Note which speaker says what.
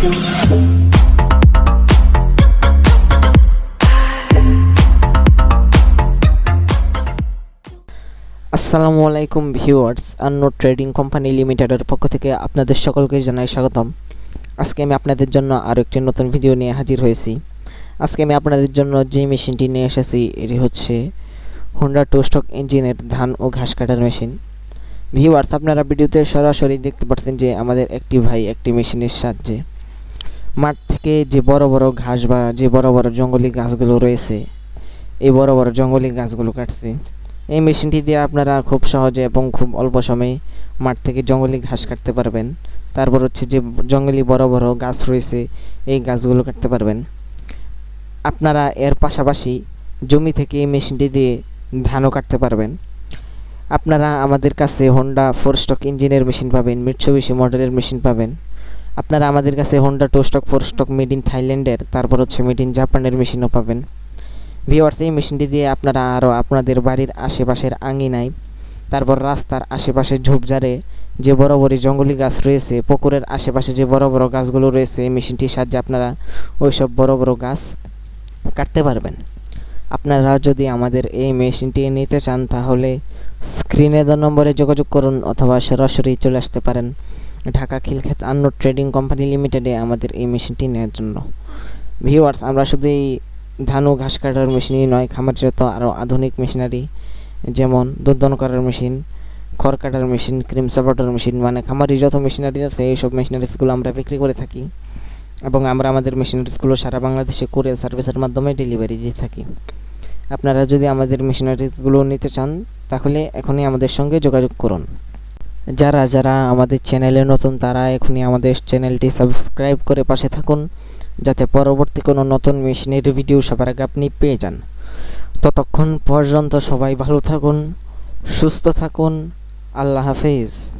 Speaker 1: আসসালামু আলাইকুম viewers, আন্নো trading company লিমিটেডের পক্ষ থেকে আপনাদের সকলকে জানাই স্বাগতম। আজকে আমি আপনাদের জন্য আরও একটি নতুন ভিডিও নিয়ে হাজির হয়েছি। আজকে আমি আপনাদের জন্য যে মেশিনটি নিয়ে এসেছি, এটি হচ্ছে হোন্ডা টু স্টক ইঞ্জিনের ধান ও ঘাস কাটার মেশিন। ভিউয়ার্স, আপনারা ভিডিওতে সরাসরি দেখতে পাচ্ছেন যে আমাদের একটি ভাই একটি মেশিনের সাহায্যে মাঠ থেকে যে বড় বড় ঘাস বা যে বড় বড় জঙ্গলি গাছগুলো রয়েছে, এই বড় বড় জঙ্গলি গাছগুলো কাটছে এই মেশিনটি দিয়ে আপনারা খুব সহজে এবং খুব অল্প সময়ে মাঠ থেকে জঙ্গলি ঘাস কাটতে পারবেন। তারপর হচ্ছে যে জঙ্গলি বড় বড় গাছ রয়েছে, এই গাছগুলো কাটতে পারবেন। আপনারা এর পাশাপাশি জমি থেকে এই মেশিনটি দিয়ে ধানও কাটতে পারবেন। আপনারা আমাদের কাছে হোন্ডা ফোর স্টক ইঞ্জিনের মেশিন পাবেন মিটসুবিশি মডেলের মেশিন পাবেন। আপনারা আমাদের কাছে Honda two stroke four stroke made in থাইল্যান্ডের তারপর হচ্ছে মেড ইন জাপানের মেশিনও পাবেন। ভিওয়ার্স এই মেশিনটি দিয়ে আপনারা আরও আপনাদের বাড়ির আশেপাশের আঙিনায়, তারপর রাস্তার আশেপাশে ঝোপঝাড়ে যে বড় বড় জঙ্গলি গাছ রয়েছে, পুকুরের আশেপাশে যে বড় বড় গাছগুলো রয়েছে, এই মেশিনটির সাহায্যে আপনারা ওই সব বড় বড় গাছ কাটতে পারবেন। আপনারা যদি আমাদের এই মেশিনটি নিতে চান, তাহলে স্ক্রিনে দেওয়া নম্বরে যোগাযোগ করুন অথবা সরাসরি চলে আসতে পারেন। ঢাকা খিলক্ষেত আন্ন ট্রেডিং কোম্পানি লিমিটেডে আমাদের এই মেশিনটি নেওয়ার জন্য। ভিওয়ার্স আমরা শুধু এই ধান ও ঘাস কাটার মেশিনই নয়, খামারজাত আরও আধুনিক মেশিনারি যেমন দুধ করার মেশিন, খড় কাটার মেশিন, ক্রিম সাপোর্টার মেশিন মানে খামারি যত মেশিনারি আছে, এইসব মেশিনারিজগুলো আমরা বিক্রি করে থাকি এবং আমরা আমাদের মেশিনারিজগুলো সারা বাংলাদেশে কুরিয়ার সার্ভিসের মাধ্যমে ডেলিভারি দিয়ে থাকি। আপনারা যদি আমাদের মেশিনারিজগুলো নিতে চান, তাহলে এখনই আমাদের সঙ্গে যোগাযোগ করুন। যারা যারা আমাদের চ্যানেলে নতুন, তারা এখনই আমাদের চ্যানেলটি সাবস্ক্রাইব করে পাশে থাকুন, যাতে পরবর্তী কোনো নতুন মেশিনের ভিডিও সবার আগে আপনি পেয়ে যান। ততক্ষণ পর্যন্ত সবাই ভালো থাকুন, সুস্থ থাকুন, আল্লাহ হাফেজ।